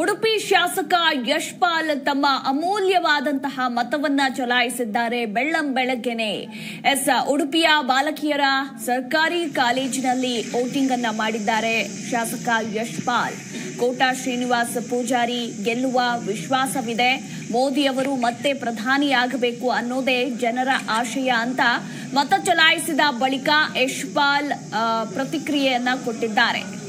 ಉಡುಪಿ ಶಾಸಕ ಯಶ್ಪಾಲ್ ತಮ್ಮ ಅಮೂಲ್ಯವಾದಂತಹ ಮತವನ್ನ ಚಲಾಯಿಸಿದ್ದಾರೆ ಬೆಳ್ಳಂ ಬೆಳಗ್ಗೆನೆ. ಎಸ್, ಉಡುಪಿಯ ಬಾಲಕಿಯರ ಸರ್ಕಾರಿ ಕಾಲೇಜಿನಲ್ಲಿ ವೋಟಿಂಗ್ ಅನ್ನ ಮಾಡಿದ್ದಾರೆ ಶಾಸಕ ಯಶ್ಪಾಲ್. ಕೋಟಾ ಶ್ರೀನಿವಾಸ್ ಪೂಜಾರಿ ಗೆಲ್ಲುವ ವಿಶ್ವಾಸವಿದೆ. ಮೋದಿ ಅವರು ಮತ್ತೆ ಪ್ರಧಾನಿಯಾಗಬೇಕು ಅನ್ನೋದೇ ಜನರ ಆಶಯ ಅಂತ ಮತ ಚಲಾಯಿಸಿದ ಬಳಿಕ ಯಶ್ಪಾಲ್ ಪ್ರತಿಕ್ರಿಯೆಯನ್ನ ಕೊಟ್ಟಿದ್ದಾರೆ.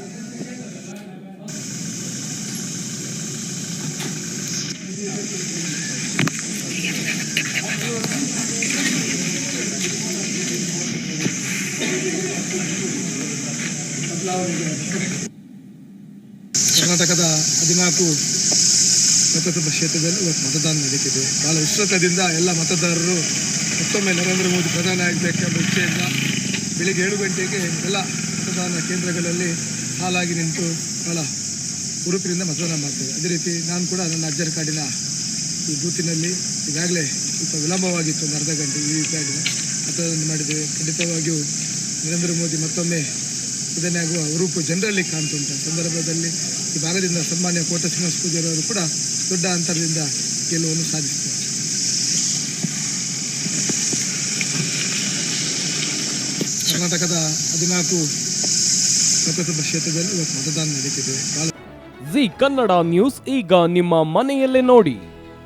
ಕರ್ನಾಟಕದ ಹದಿನಾಲ್ಕು ಲೋಕಸಭಾ ಕ್ಷೇತ್ರದಲ್ಲಿ ಇವತ್ತು ಮತದಾನ ನಡೀತಿದೆ. ಬಹಳ ವಿಶ್ವಾಸದಿಂದ ಎಲ್ಲ ಮತದಾರರು ಮತ್ತೊಮ್ಮೆ ನರೇಂದ್ರ ಮೋದಿ ಪ್ರಧಾನಿ ಆಗಬೇಕೆಂಬ ಇಚ್ಛೆಯಿಂದ ಬೆಳಿಗ್ಗೆ ಏಳು ಗಂಟೆಗೆ ಎಲ್ಲ ಮತದಾನ ಕೇಂದ್ರಗಳಲ್ಲಿ ಹಾಲಾಗಿ ನಿಂತು ಬಹಳ ಹುರುಪಿನಿಂದ ಮತದಾನ ಮಾಡ್ತೇವೆ. ಅದೇ ರೀತಿ ನಾನು ಕೂಡ ನನ್ನ ಅಜ್ಜರ ಕಾಡಿನ ಈ ಬೂತಿನಲ್ಲಿ ಈಗಾಗಲೇ ಸ್ವಲ್ಪ ವಿಳಂಬವಾಗಿತ್ತು ಒಂದು ಅರ್ಧ ಗಂಟೆ ಈ ರೀತಿಯಾಗಿ. ಮತದಾನ ಮಾಡಿದ್ದೇವೆ ಖಂಡಿತವಾಗಿಯೂ ನರೇಂದ್ರ ಮೋದಿ ಮತ್ತೊಮ್ಮೆ ಪ್ರಧಾನಿ ಆಗುವ ರೂಪು ಜನರಲ್ಲಿ ಕಾಣ್ತುಂಟು. ಸಂದರ್ಭದಲ್ಲಿ ಈ ಭಾಗದಿಂದ ಸನ್ಮಾನ್ಯ ಕೋಟ ಶ್ರೀನಿವಾಸ ಪೂಜಾರವರು ಕೂಡ ದೊಡ್ಡ ಅಂತರದಿಂದ ಗೆಲುವನ್ನು ಸಾಧಿಸಿದ್ದಾರೆ ಕರ್ನಾಟಕದ ಹದಿನಾಲ್ಕು ಲೋಕಸಭಾ ಕ್ಷೇತ್ರದಲ್ಲಿ ಇವತ್ತು ಮತದಾನ ನಡೀತಿದೆ. ಜಿ ಕನ್ನಡ ನ್ಯೂಸ್ ಈಗ ನಿಮ್ಮ ಮನೆಯಲ್ಲೇ ನೋಡಿ.